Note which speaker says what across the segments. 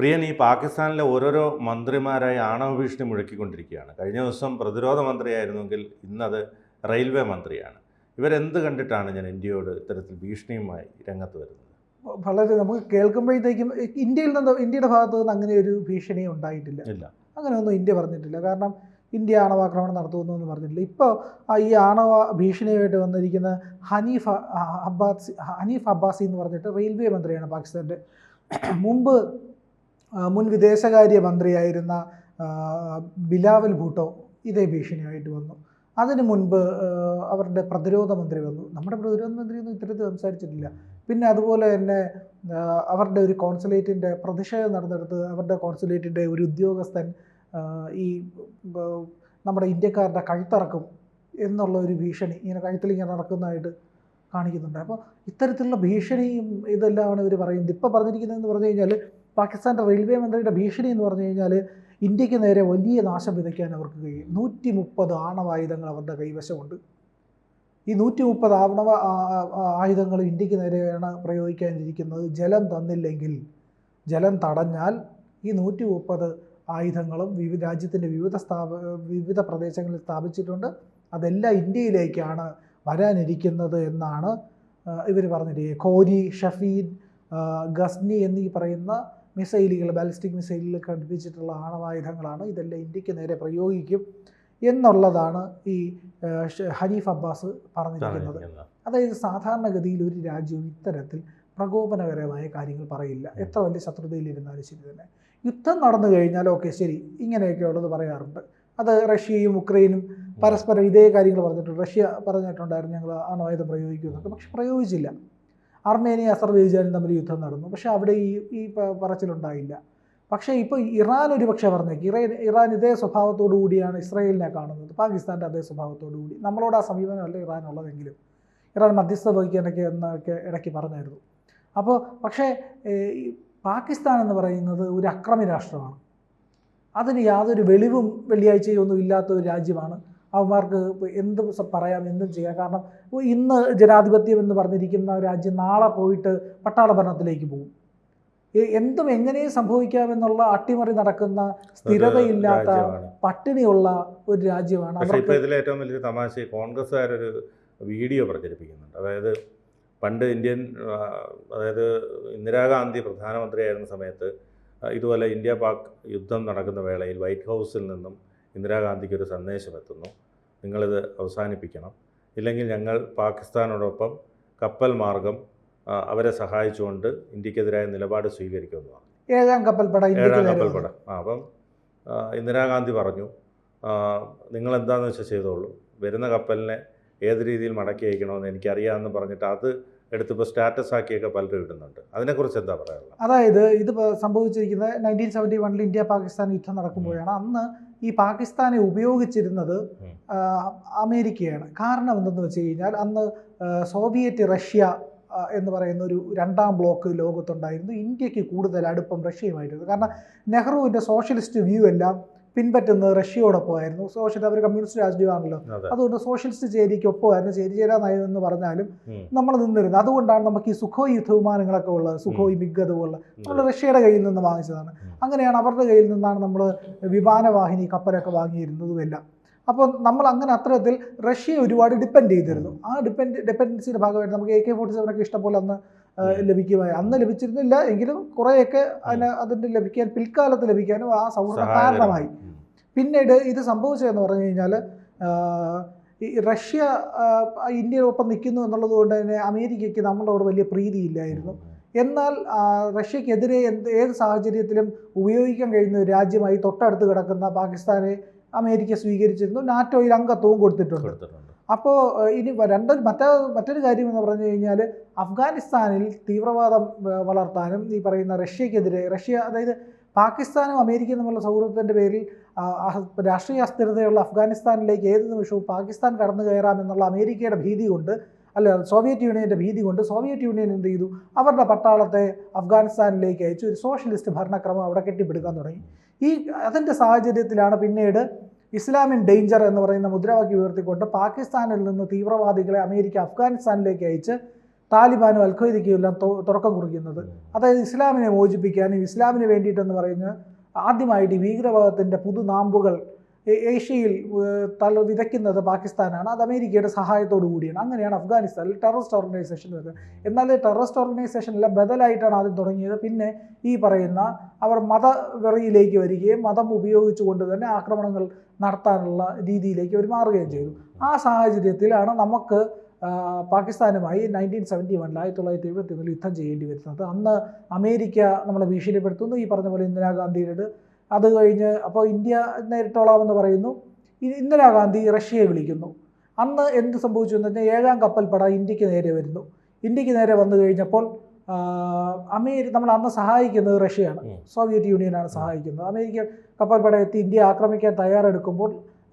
Speaker 1: പ്രിയൻ ഈ പാകിസ്ഥാനിലെ ഓരോരോ മന്ത്രിമാരായി ആണവ ഭീഷണി മുഴക്കിക്കൊണ്ടിരിക്കുകയാണ്. കഴിഞ്ഞ ദിവസം പ്രതിരോധ മന്ത്രിയായിരുന്നെങ്കിൽ ഇന്നത് റെയിൽവേ മന്ത്രിയാണ്. ഇവരെന്ത് കണ്ടിട്ടാണ് ഞാൻ ഇന്ത്യയോട് ഇത്തരത്തിൽ ഭീഷണിയുമായി രംഗത്ത് വരുന്നത്?
Speaker 2: വളരെ നമുക്ക് കേൾക്കുമ്പോഴത്തേക്കും ഇന്ത്യയിൽ നിന്ന് ഇന്ത്യയുടെ ഭാഗത്തു നിന്ന് അങ്ങനെ ഒരു ഭീഷണി ഉണ്ടായിട്ടില്ല. അങ്ങനെയൊന്നും ഇന്ത്യ പറഞ്ഞിട്ടില്ല. കാരണം ഇന്ത്യ ആണവാക്രമണം നടത്തുമെന്നൊന്നും പറഞ്ഞിട്ടില്ല. ഇപ്പോൾ ഈ ആണവ ഭീഷണിയായിട്ട് വന്നിരിക്കുന്ന ഹനീഫ് അബ്ബാസി ഹനീഫ് അബ്ബാസി എന്ന് പറഞ്ഞിട്ട് റെയിൽവേ മന്ത്രിയാണ് പാകിസ്ഥാന്റെ. മുമ്പ് മുൻ വിദേശകാര്യ മന്ത്രിയായിരുന്ന ബിലാവൽ ഭൂട്ടോ ഇതേ ഭീഷണിയായിട്ട് വന്നു. അതിനു മുൻപ് അവരുടെ പ്രതിരോധ മന്ത്രി വന്നു. നമ്മുടെ പ്രതിരോധ മന്ത്രി ഒന്നും ഇത്തരത്തിൽ സംസാരിച്ചിട്ടില്ല. പിന്നെ അതുപോലെ തന്നെ അവരുടെ ഒരു കോൺസുലേറ്റിന്റെ പ്രതിഷേധം നടന്നെടുത്ത് അവരുടെ കോൺസുലേറ്റിന്റെ ഒരു ഉദ്യോഗസ്ഥൻ ഈ നമ്മുടെ ഇന്ത്യക്കാരുടെ കഴുത്തറക്കും എന്നുള്ള ഒരു ഭീഷണി ഇങ്ങനെ കഴുത്തിൽ ഇങ്ങനെ നടക്കുന്നതായിട്ട് കാണിക്കുന്നുണ്ട്. അപ്പോൾ ഇത്തരത്തിലുള്ള ഭീഷണിയും ഇതെല്ലാമാണ് ഇവർ പറയുന്നത്. ഇപ്പോൾ പറഞ്ഞിരിക്കുന്നതെന്ന് പറഞ്ഞു കഴിഞ്ഞാൽ പാകിസ്ഥാന്റെ റെയിൽവേ മന്ത്രിയുടെ ഭീഷണി എന്ന് പറഞ്ഞു കഴിഞ്ഞാൽ ഇന്ത്യയ്ക്ക് നേരെ വലിയ നാശം വിതയ്ക്കാൻ അവർക്ക് കഴിയും. നൂറ്റി മുപ്പത് ആണവായുധങ്ങൾ അവരുടെ കൈവശമുണ്ട്. ഈ നൂറ്റി മുപ്പത് ആണവ ആയുധങ്ങൾ ഇന്ത്യയ്ക്ക് നേരെയാണ് പ്രയോഗിക്കാനിരിക്കുന്നത്. ജലം തന്നില്ലെങ്കിൽ ജലം തടഞ്ഞാൽ ഈ നൂറ്റി മുപ്പത് ആയുധങ്ങളും വിവിധ രാജ്യത്തിന്റെ വിവിധ സ്ഥാപ വിവിധ പ്രദേശങ്ങളിൽ സ്ഥാപിച്ചിട്ടുണ്ട്. അതെല്ലാം ഇന്ത്യയിലേക്കാണ് വരാനിരിക്കുന്നത് എന്നാണ് ഇവർ പറഞ്ഞിരിക്കുന്നത്. കോരി ഷഫീൻ ഗസ്നി എന്നീ പറയുന്ന മിസൈലുകൾ ബാലിസ്റ്റിക് മിസൈലുകൾ ഘടിപ്പിച്ചിട്ടുള്ള ആണവായുധങ്ങളാണ് ഇതെല്ലാം ഇന്ത്യയ്ക്ക് നേരെ പ്രയോഗിക്കും എന്നുള്ളതാണ് ഈ ഹനീഫ് അബ്ബാസ് പറഞ്ഞിരിക്കുന്നത്.
Speaker 1: പറഞ്ഞിരിക്കുന്നത്.
Speaker 2: അതായത് സാധാരണഗതിയിൽ ഒരു രാജ്യവും ഇത്തരത്തിൽ പ്രകോപനകരമായ കാര്യങ്ങൾ പറയില്ല. എത്ര വലിയ ശത്രുതയിലിരുന്നാലും ശരി തന്നെ. യുദ്ധം നടന്നു കഴിഞ്ഞാൽ ഓക്കെ ശരി ഇങ്ങനെയൊക്കെ ഉള്ളത് പറയാറുണ്ട്. അത് റഷ്യയും ഉക്രൈനും പരസ്പരം ഇതേ കാര്യങ്ങൾ പറഞ്ഞിട്ടുണ്ട്. റഷ്യ പറഞ്ഞിട്ടുണ്ടായിരുന്നു ഞങ്ങൾ ആണവായുധം പ്രയോഗിക്കുമെന്നൊക്കെ. പക്ഷെ പ്രയോഗിച്ചില്ല. അർമേനിയ അസർബൈജാനും തമ്മിൽ യുദ്ധം നടന്നു. പക്ഷേ അവിടെ ഈ ഈ പറച്ചിലുണ്ടായില്ല. പക്ഷേ ഇപ്പോൾ ഇറാൻ ഒരു പക്ഷേ പറഞ്ഞേക്ക് ഇറാൻ ഇറാൻ ഇതേ സ്വഭാവത്തോടു കൂടിയാണ് ഇസ്രായേലിനെ കാണുന്നത്. പാകിസ്ഥാന്റെ അതേ സ്വഭാവത്തോടു കൂടി. നമ്മളോട് ആ സമീപനമല്ല ഇറാൻ ഉള്ളതെങ്കിലും ഇറാൻ മധ്യസ്ഥ വഹിക്കാനൊക്കെ എന്നൊക്കെ ഇടയ്ക്ക് പറഞ്ഞായിരുന്നു. അപ്പോൾ പക്ഷേ പാകിസ്ഥാൻ എന്ന് പറയുന്നത് ഒരു അക്രമി രാഷ്ട്രമാണ്. അതിന് യാതൊരു വെളിവും വെള്ളിയാഴ്ചയും ഒന്നും ഇല്ലാത്ത ഒരു രാജ്യമാണ് അവന്മാർക്ക് എന്ത് പറയാം എന്തും ചെയ്യാം. കാരണം ഇന്ന് ജനാധിപത്യം എന്ന് പറഞ്ഞിരിക്കുന്ന രാജ്യം നാളെ പോയിട്ട് പട്ടാള ഭരണത്തിലേക്ക് പോകും എന്തും എങ്ങനെയും സംഭവിക്കാമെന്നുള്ള അട്ടിമറി നടക്കുന്ന സ്ഥിരതയില്ലാത്ത പട്ടിണിയുള്ള ഒരു രാജ്യമാണ്.
Speaker 1: ഇതിലെ ഇപ്പോൾ ഏറ്റവും വലിയൊരു തമാശ കോൺഗ്രസ്സുകാരൊരു വീഡിയോ പ്രചരിപ്പിക്കുന്നുണ്ട്. അതായത് പണ്ട് ഇന്ത്യൻ അതായത് ഇന്ദിരാഗാന്ധി പ്രധാനമന്ത്രിയായിരുന്ന സമയത്ത് ഇതുപോലെ ഇന്ത്യ പാക് യുദ്ധം നടക്കുന്ന വേളയിൽ വൈറ്റ് ഹൗസിൽ നിന്നും ഇന്ദിരാഗാന്ധിക്ക് ഒരു സന്ദേശം എത്തുന്നു നിങ്ങളിത് അവസാനിപ്പിക്കണം. ഇല്ലെങ്കിൽ ഞങ്ങൾ പാകിസ്ഥാനോടൊപ്പം കപ്പൽ മാർഗം അവരെ സഹായിച്ചുകൊണ്ട് ഇന്ത്യക്കെതിരായ നിലപാട് സ്വീകരിക്കുമെന്ന് പറഞ്ഞു.
Speaker 2: ഏഴാം കപ്പൽപ്പട
Speaker 1: ഏഴാം കപ്പൽപ്പട. ആ അപ്പം ഇന്ദിരാഗാന്ധി പറഞ്ഞു നിങ്ങൾ എന്താണെന്ന് വെച്ചാൽ ചെയ്തോളൂ. വരുന്ന കപ്പലിനെ ഏത് രീതിയിൽ മടക്കി അയക്കണമെന്ന് എനിക്കറിയാമെന്ന് പറഞ്ഞിട്ട് അത് എടുത്തിപ്പോൾ സ്റ്റാറ്റസ് ആക്കിയൊക്കെ പലരും ഇടുന്നുണ്ട്. അതിനെക്കുറിച്ച് എന്താ പറയാനുള്ളത്?
Speaker 2: അതായത് ഇത് സംഭവിച്ചിരിക്കുന്നത് നയന്റീൻ സെവന്റി വണ്ണിൽ ഇന്ത്യ പാകിസ്ഥാൻ യുദ്ധം നടക്കുമ്പോഴാണ് അന്ന് ഈ പാകിസ്ഥാനെ ഉപയോഗിച്ചിരുന്നത് അമേരിക്കയാണ്. കാരണം എന്തെന്ന് വെച്ച് കഴിഞ്ഞാൽ അന്ന് സോവിയറ്റ് റഷ്യ എന്ന് പറയുന്ന ഒരു രണ്ടാം ബ്ലോക്ക് ലോകത്തുണ്ടായിരുന്നു. ഇന്ത്യയ്ക്ക് കൂടുതൽ അടുപ്പം റഷ്യയുമായിട്ടുണ്ട് കാരണം നെഹ്റുവിന്റെ സോഷ്യലിസ്റ്റ് വ്യൂ എല്ലാം പിൻപറ്റുന്നത് റഷ്യയോടൊപ്പമായിരുന്നു സോഷ്യൽ അവർ കമ്മ്യൂണിസ്റ്റ് രാജ്യമാണല്ലോ. അതുകൊണ്ട് സോഷ്യലിസ്റ്റ് ചേരിക്ക് ഒപ്പമായിരുന്നു ചേരി ചേരാനായത് നയം എന്ന് പറഞ്ഞാലും നമ്മൾ നിന്നിരുന്നത് അതുകൊണ്ടാണ് നമുക്ക് ഈ സുഖോയ് യുദ്ധവിമാനങ്ങളൊക്കെ ഉള്ളത് സുഖോയ് മിഗ് ഉള്ളത് നമ്മൾ റഷ്യയുടെ കയ്യിൽ നിന്ന് വാങ്ങിച്ചതാണ്. അങ്ങനെയാണ് അവരുടെ കയ്യിൽ നിന്നാണ് നമ്മൾ വിമാനവാഹിനി കപ്പലൊക്കെ വാങ്ങിയിരുന്നതും എല്ലാം അപ്പോൾ നമ്മൾ അങ്ങനെ അത്തരത്തിൽ റഷ്യയെ ഒരുപാട് ഡിപ്പെൻഡ് ചെയ്തിരുന്നു. ആ ഡിപ്പെൻഡ് ഡിപ്പെൻഡൻസിയുടെ ഭാഗമായിട്ട് നമുക്ക് എ കെ ഫോർട്ടി സെവനൊക്കെ ഇഷ്ടംപോലെ അന്ന് ലഭിക്കുമായി അന്ന് ലഭിച്ചിരുന്നില്ല എങ്കിലും കുറേയൊക്കെ അതിന് അതിന്റെ ലഭിക്കാൻ പിൽക്കാലത്ത് ലഭിക്കാനും ആ സൗഹൃദം കാരണമായി. പിന്നീട് ഇത് സംഭവിച്ചതെന്ന് പറഞ്ഞു കഴിഞ്ഞാൽ ഈ റഷ്യ ഇന്ത്യയോടൊപ്പം നിൽക്കുന്നു എന്നുള്ളത് കൊണ്ട് തന്നെ അമേരിക്കയ്ക്ക് നമ്മളോട് വലിയ പ്രീതിയില്ലായിരുന്നു. എന്നാൽ റഷ്യക്കെതിരെ എന്ത് ഏത് സാഹചര്യത്തിലും ഉപയോഗിക്കാൻ കഴിയുന്ന ഒരു രാജ്യമായി തൊട്ടടുത്ത് കിടക്കുന്ന പാകിസ്ഥാനെ അമേരിക്ക സ്വീകരിച്ചിരുന്നു നാറ്റോയിൽ അംഗത്വവും കൊടുത്തിട്ടുണ്ട്. അപ്പോൾ ഇനി രണ്ടൊരു മറ്റേ മറ്റൊരു കാര്യം എന്ന് പറഞ്ഞു കഴിഞ്ഞാൽ അഫ്ഗാനിസ്ഥാനിൽ തീവ്രവാദം വളർത്താനും ഈ പറയുന്ന റഷ്യക്കെതിരെ റഷ്യ അതായത് പാകിസ്ഥാനും അമേരിക്കയും തമ്മിലുള്ള സൗഹൃദത്തിന്റെ പേരിൽ രാഷ്ട്രീയ അസ്ഥിരതയുള്ള അഫ്ഗാനിസ്ഥാനിലേക്ക് ഏത് നിമിഷവും പാകിസ്ഥാൻ കടന്നു കയറാമെന്നുള്ള അമേരിക്കയുടെ ഭീതി കൊണ്ട് അല്ല സോവിയറ്റ് യൂണിയന്റെ ഭീതി കൊണ്ട് സോവിയറ്റ് യൂണിയൻ എന്ത് ചെയ്തു? അവരുടെ പട്ടാളത്തെ അഫ്ഗാനിസ്ഥാനിലേക്ക് അയച്ചു ഒരു സോഷ്യലിസ്റ്റ് ഭരണക്രമം അവിടെ കെട്ടിപ്പിടുക്കാൻ തുടങ്ങി. ഈ അതിന്റെ സാഹചര്യത്തിലാണ് പിന്നീട് ഇസ്ലാമിൻ ഡേഞ്ചർ എന്ന് പറയുന്ന മുദ്രാവാക്യം ഉയർത്തിക്കൊണ്ട് പാകിസ്ഥാനിൽ നിന്ന് തീവ്രവാദികളെ അമേരിക്ക അഫ്ഗാനിസ്ഥാനിലേക്ക് അയച്ച് താലിബാനും അൽഖയ്ദയ്ക്കും എല്ലാം തുറക്കം കുറിക്കുന്നത്. അതായത് ഇസ്ലാമിനെ മോചിപ്പിക്കാനും ഇസ്ലാമിന് വേണ്ടിയിട്ടെന്ന് പറയുന്ന ആദ്യമായിട്ട് ഭീകരവാദത്തിന്റെ പുതുനാമ്പുകൾ ഏഷ്യയിൽ തല വിതയ്ക്കുന്നത് പാകിസ്ഥാനാണ്. അത് അമേരിക്കയുടെ സഹായത്തോടു കൂടിയാണ്. അങ്ങനെയാണ് അഫ്ഗാനിസ്ഥാനിൽ ടെററിസ്റ്റ് ഓർഗനൈസേഷൻ വരുന്നത് എന്നാൽ ടെററിസ്റ്റ് ഓർഗനൈസേഷനെല്ലാം ബദലായിട്ടാണ് ആദ്യം തുടങ്ങിയത്. പിന്നെ ഈ പറയുന്ന അവർ മതവെറിയിലേക്ക് വരികയും മതം ഉപയോഗിച്ചുകൊണ്ട് തന്നെ ആക്രമണങ്ങൾ നടത്താനുള്ള രീതിയിലേക്ക് അവർ മാറുകയും ചെയ്തു. ആ സാഹചര്യത്തിലാണ് നമുക്ക് പാകിസ്ഥാനുമായി നയന്റീൻ സെവന്റി വണ്ണിൽ ആയിരത്തി തൊള്ളായിരത്തി എഴുപത്തി ഒന്നിൽ യുദ്ധം ചെയ്യേണ്ടി വരുന്നത്. അന്ന് അമേരിക്ക നമ്മളെ ഭീഷണിപ്പെടുത്തുന്നു. ഈ പറഞ്ഞ പോലെ ഇന്ദിരാഗാന്ധിയുടെ അത് കഴിഞ്ഞ് അപ്പോൾ ഇന്ത്യ നേരിട്ടോളാമെന്ന് പറയുന്നു. ഇന്ദിരാഗാന്ധി റഷ്യയെ വിളിക്കുന്നു. അന്ന് എന്ത് സംഭവിച്ചു എന്ന് പറഞ്ഞാൽ ഏഴാം കപ്പൽപ്പട ഇന്ത്യയ്ക്ക് നേരെ വരുന്നു. ഇന്ത്യയ്ക്ക് നേരെ വന്നു കഴിഞ്ഞപ്പോൾ അമേരിക്ക അമേരി നമ്മൾ അന്ന് സഹായിക്കുന്നത് റഷ്യയാണ്. സോവിയറ്റ് യൂണിയനാണ് സഹായിക്കുന്നത്. അമേരിക്കൻ കപ്പൽപ്പട എത്തി ഇന്ത്യ ആക്രമിക്കാൻ തയ്യാറെടുക്കുമ്പോൾ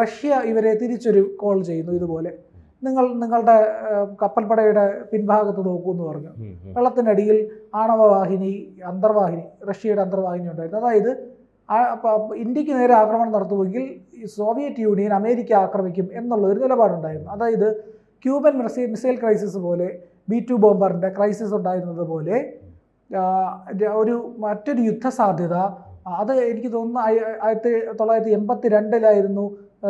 Speaker 2: റഷ്യ ഇവരെ തിരിച്ചൊരു കോൾ ചെയ്യുന്നു ഇതുപോലെ. നിങ്ങൾ നിങ്ങളുടെ കപ്പൽപ്പടയുടെ പിൻഭാഗത്ത് നോക്കൂ എന്ന് പറഞ്ഞു. വെള്ളത്തിനടിയിൽ ആണവവാഹിനി അന്തർവാഹിനി റഷ്യയുടെ അന്തർവാഹിനി ഉണ്ടായിരുന്നു. അതായത് ഇന്ത്യയ്ക്ക് നേരെ ആക്രമണം നടത്തുമെങ്കിൽ സോവിയറ്റ് യൂണിയൻ അമേരിക്ക ആക്രമിക്കും എന്നുള്ള ഒരു നിലപാടുണ്ടായിരുന്നു. അതായത് ക്യൂബൻ മിസൈൽ മിസൈൽ ക്രൈസിസ് പോലെ ബി ടു ബോംബറിന്റെ ക്രൈസിസ് ഉണ്ടായിരുന്നത് പോലെ ഒരു മറ്റൊരു യുദ്ധ സാധ്യത അത് എനിക്ക് തോന്നുന്നു ആയി- ആയിരത്തി തൊള്ളായിരത്തി എൺപത്തി രണ്ടിലായിരുന്നു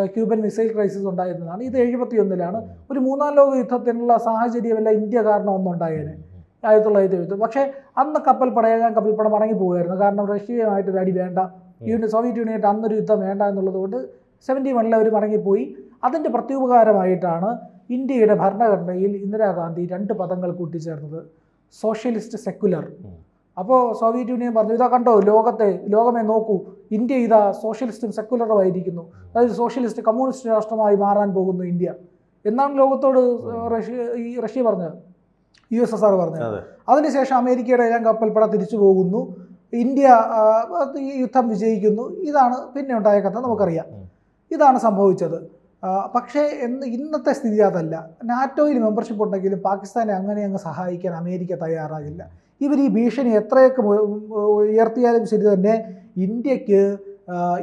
Speaker 2: ക്യൂബൻ മിസൈൽ ക്രൈസിസ് ഉണ്ടായിരുന്നതാണ്. ഇത് എഴുപത്തി ഒന്നിലാണ് ഒരു മൂന്നാം ലോക യുദ്ധത്തിനുള്ള സാഹചര്യമല്ല ഇന്ത്യ കാരണം ഒന്നുണ്ടായേനെ. ആയിരത്തി തൊള്ളായിരത്തി എഴുപത്തി പക്ഷേ അന്ന് കപ്പൽ പടയാകാൻ കപ്പൽ പടം മടങ്ങി പോകുമായിരുന്നു കാരണം റഷ്യയുമായിട്ടൊരു അടി വേണ്ട യൂണിയൻ സോവിയറ്റ് യൂണിയനായിട്ട് അന്നൊരു യുദ്ധം വേണ്ട എന്നുള്ളത് കൊണ്ട് സെവന്റി വണ്ണിൽ അവർ മടങ്ങിപ്പോയി. അതിന്റെ പ്രത്യുപകാരമായിട്ടാണ് ഇന്ത്യയുടെ ഭരണഘടനയിൽ ഇന്ദിരാഗാന്ധി രണ്ട് പദങ്ങൾ കൂട്ടിച്ചേർന്നത്. Socialist secular. അപ്പോൾ സോവിയറ്റ് യൂണിയൻ പറഞ്ഞു ഇതാ കണ്ടോ ലോകത്തെ ലോകമേ നോക്കൂ. ഇന്ത്യ ഇതാ സോഷ്യലിസ്റ്റും സെക്കുലറുമായിരിക്കുന്നു അതായത് സോഷ്യലിസ്റ്റ് കമ്മ്യൂണിസ്റ്റ് രാഷ്ട്രമായി മാറാൻ പോകുന്നു ഇന്ത്യ. എന്നാണ് ലോകത്തോട് റഷ്യ ഈ റഷ്യ പറഞ്ഞത്. യു എസ് എസ് ആർ പറഞ്ഞത്.
Speaker 1: അതെ.
Speaker 2: അതിനുശേഷം അമേരിക്കയുടെ ഏഴാം കപ്പൽപ്പട തിരിച്ചു പോകുന്നു. ഇന്ത്യ ഈ യുദ്ധം വിജയിക്കുന്നു. ഇതാണ് പിന്നെ ഉണ്ടായ കഥ നമുക്കറിയാം. ഇതാണ് സംഭവിച്ചത്. പക്ഷേ എന്ന് ഇന്നത്തെ സ്ഥിതി അതല്ല. നാറ്റോയിൽ മെമ്പർഷിപ്പ് ഉണ്ടെങ്കിലും പാകിസ്ഥാനെ അങ്ങനെ അങ്ങ് സഹായിക്കാൻ അമേരിക്ക തയ്യാറാകില്ല. ഇവർ ഈ ഭീഷണി എത്രയൊക്കെ ഉയർത്തിയാലും ശരി തന്നെ ഇന്ത്യയ്ക്ക്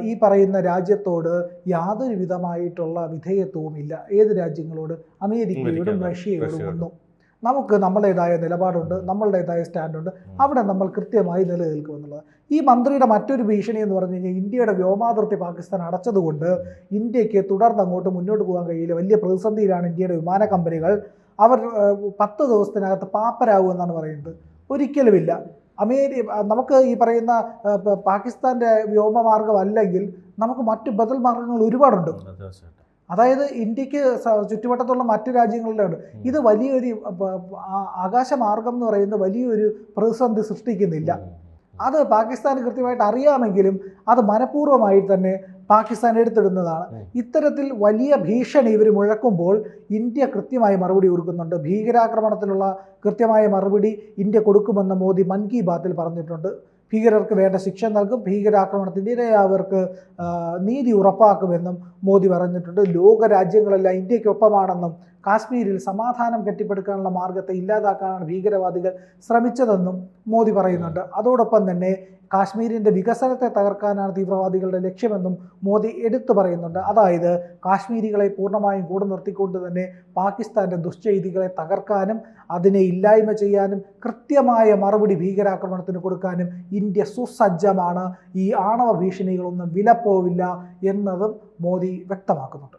Speaker 2: ഈ പറയുന്ന രാജ്യത്തോട് യാതൊരു വിധമായിട്ടുള്ള വിധേയത്വവും ഇല്ല ഏത് രാജ്യങ്ങളോട്? അമേരിക്കയോടും
Speaker 1: അമേരിക്ക,
Speaker 2: റഷ്യയോടും
Speaker 1: റഷ്യയോടും.
Speaker 2: ഒന്നും. നമുക്ക് നമ്മളുടേതായ നിലപാടുണ്ട് നമ്മളുടേതായ സ്റ്റാൻഡുണ്ട്. അവിടെ നമ്മൾ കൃത്യമായി നിലനിൽക്കുമെന്നുള്ളത്. ഈ മന്ത്രിയുടെ മറ്റൊരു ഭീഷണി എന്ന് പറഞ്ഞു കഴിഞ്ഞാൽ ഇന്ത്യയുടെ വ്യോമാതിർത്തി പാകിസ്ഥാൻ അടച്ചതുകൊണ്ട് ഇന്ത്യയ്ക്ക് തുടർന്ന് അങ്ങോട്ട് മുന്നോട്ട് പോകാൻ കഴിയില്ല. വലിയ പ്രതിസന്ധിയിലാണ് ഇന്ത്യയുടെ വിമാന കമ്പനികൾ. അവർ പത്ത് ദിവസത്തിനകത്ത് പാപ്പരാകുമെന്നാണ് പറയുന്നത്. ഒരിക്കലുമില്ല. അമേരി നമുക്ക് ഈ പറയുന്ന പാകിസ്ഥാന്റെ വ്യോമമാർഗം അല്ലെങ്കിൽ നമുക്ക് മറ്റു ബദൽ മാർഗങ്ങൾ ഒരുപാടുണ്ട്. അതായത് ഇന്ത്യയ്ക്ക് ചുറ്റുവട്ടത്തുള്ള മറ്റു രാജ്യങ്ങളിലുണ്ട് ഇത് വലിയൊരു ആകാശമാർഗം എന്ന് പറയുന്ന വലിയൊരു പ്രതിസന്ധി സൃഷ്ടിക്കുന്നില്ല. അത് പാകിസ്ഥാന് കൃത്യമായിട്ട് അറിയാമെങ്കിലും അത് മനഃപൂർവമായി തന്നെ പാകിസ്ഥാൻ എടുത്തിടുന്നതാണ്. ഇത്തരത്തിൽ വലിയ ഭീഷണി ഇവർ മുഴക്കുമ്പോൾ ഇന്ത്യ കൃത്യമായി മറുപടി കൊടുക്കുന്നുണ്ട്. ഭീകരാക്രമണത്തിലുള്ള കൃത്യമായ മറുപടി ഇന്ത്യ കൊടുക്കുമെന്ന് മോദി മൻ കി ബാത്തിൽ പറഞ്ഞിട്ടുണ്ട്. ഭീകരർക്ക് വേണ്ട ശിക്ഷ നൽകും. ഭീകരാക്രമണത്തിനിരയായവർക്ക് നീതി ഉറപ്പാക്കുമെന്നും മോദി പറഞ്ഞിട്ടുണ്ട്. ലോക രാജ്യങ്ങളെല്ലാം ഇന്ത്യക്കൊപ്പമാണെന്നും കാശ്മീരിൽ സമാധാനം കെട്ടിപ്പടുക്കാനുള്ള മാർഗത്തെ ഇല്ലാതാക്കാനാണ് ഭീകരവാദികൾ ശ്രമിച്ചതെന്നും മോദി പറയുന്നുണ്ട്. അതോടൊപ്പം തന്നെ കാശ്മീരിന്റെ വികസനത്തെ തകർക്കാനാണ് തീവ്രവാദികളുടെ ലക്ഷ്യമെന്നും മോദി എടുത്തു പറയുന്നുണ്ട്. അതായത് കാശ്മീരികളെ പൂർണമായും കൂടെ നിർത്തിക്കൊണ്ട് തന്നെ പാകിസ്ഥാന്റെ ദുശ്ചെയ്തികളെ തകർക്കാനും അതിനെ ഇല്ലായ്മ ചെയ്യാനും കൃത്യമായ മറുപടി ഭീകരാക്രമണത്തിന് കൊടുക്കാനും ഇന്ത്യ സുസജ്ജമാണ്. ഈ ആണവ ഭീഷണികളൊന്നും വിലപ്പോവില്ല എന്നതും മോദി വ്യക്തമാക്കുന്നുണ്ട്.